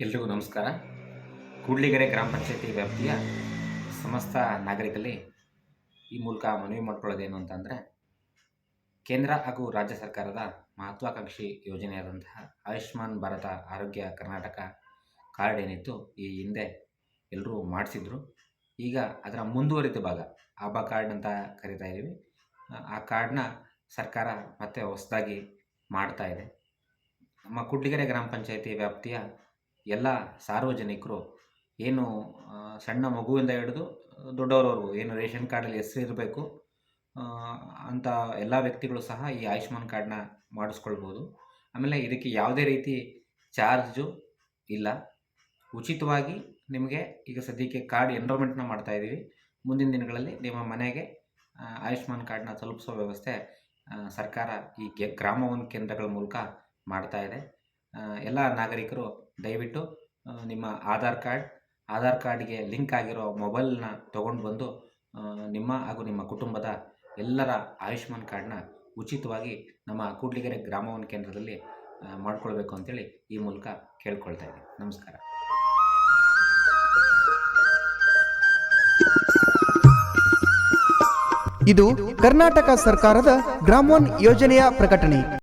ಎಲ್ರಿಗೂ ನಮಸ್ಕಾರ. ಕೂಡ್ಲಿಗೆರೆ ಗ್ರಾಮ ಪಂಚಾಯತಿ ವ್ಯಾಪ್ತಿಯ ಸಮಸ್ತ ನಾಗರಿಕರಲ್ಲಿ ಈ ಮೂಲಕ ಮನವಿ ಮಾಡ್ಕೊಳ್ಳೋದೇನು ಅಂತಂದರೆ, ಕೇಂದ್ರ ಹಾಗೂ ರಾಜ್ಯ ಸರ್ಕಾರದ ಮಹತ್ವಾಕಾಂಕ್ಷಿ ಯೋಜನೆಯಾದಂತಹ ಆಯುಷ್ಮಾನ್ ಭಾರತ ಆರೋಗ್ಯ ಕರ್ನಾಟಕ ಕಾರ್ಡ್ ಏನಿತ್ತು, ಈ ಹಿಂದೆ ಎಲ್ಲರೂ ಮಾಡಿಸಿದ್ರು. ಈಗ ಅದರ ಮುಂದುವರಿದ ಭಾಗ ಆಬಾ ಕಾರ್ಡ್ ಅಂತ ಕರಿತಾ ಇದ್ದೀವಿ ಆ- ಕಾರ್ಡ್ನ ಸರ್ಕಾರ ಮತ್ತೆ ಹೊಸದಾಗಿ ಮಾಡ್ತಾ ಇದೆ. ನಮ್ಮ ಕುಡ್ಲಿಗೆರೆ ಗ್ರಾಮ ಪಂಚಾಯತಿ ವ್ಯಾಪ್ತಿಯ ಎಲ್ಲ ಸಾರ್ವಜನಿಕರು ಏನು ಸಣ್ಣ ಮಗುವಿಂದ ಹಿಡಿದು ದೊಡ್ಡವರವರು ಏನು ರೇಷನ್ ಕಾರ್ಡಲ್ಲಿ ಹೆಸರು ಇರಬೇಕು ಅಂತ ಎಲ್ಲ ವ್ಯಕ್ತಿಗಳು ಸಹ ಈ ಆಯುಷ್ಮಾನ್ ಕಾರ್ಡ್ನ ಮಾಡಿಸ್ಕೊಳ್ಬೋದು. ಆಮೇಲೆ ಇದಕ್ಕೆ ಯಾವುದೇ ರೀತಿ ಚಾರ್ಜು ಇಲ್ಲ. ಉಚಿತವಾಗಿ ನಿಮಗೆ ಈಗ ಸದ್ಯಕ್ಕೆ ಕಾರ್ಡ್ ಎನ್ರೋಲ್ಮೆಂಟ್ನ ಮಾಡ್ತಾ ಇದ್ದೀವಿ. ಮುಂದಿನ ದಿನಗಳಲ್ಲಿ ನಿಮ್ಮ ಮನೆಗೆ ಆಯುಷ್ಮಾನ್ ಕಾರ್ಡ್ನ ತಲುಪಿಸೋ ವ್ಯವಸ್ಥೆ ಸರ್ಕಾರ ಈ ಗ್ರಾಮ ಕೇಂದ್ರಗಳ ಮೂಲಕ ಮಾಡ್ತಾ ಇದೆ. ಎಲ್ಲ ನಾಗರಿಕರು ದಯವಿಟ್ಟು ನಿಮ್ಮ ಆಧಾರ್ ಕಾರ್ಡ್, ಆಧಾರ್ ಕಾರ್ಡ್ಗೆ ಲಿಂಕ್ ಆಗಿರೋ ಮೊಬೈಲ್ನ ತೊಗೊಂಡು ಬಂದು ನಿಮ್ಮ ಹಾಗೂ ನಿಮ್ಮ ಕುಟುಂಬದ ಎಲ್ಲರ ಆಯುಷ್ಮಾನ್ ಕಾರ್ಡ್ನ ಉಚಿತವಾಗಿ ನಮ್ಮ ಕೂಡ್ಲಿಗೆರೆ ಗ್ರಾಮವನ್ ಕೇಂದ್ರದಲ್ಲಿ ಮಾಡ್ಕೊಳ್ಬೇಕು ಅಂತೇಳಿ ಈ ಮೂಲಕ ಕೇಳ್ಕೊಳ್ತಾ ಇದ್ದೀನಿ. ನಮಸ್ಕಾರ. ಇದು ಕರ್ನಾಟಕ ಸರ್ಕಾರದ ಗ್ರಾಮೋನ್ ಯೋಜನೆಯ ಪ್ರಕಟಣೆ.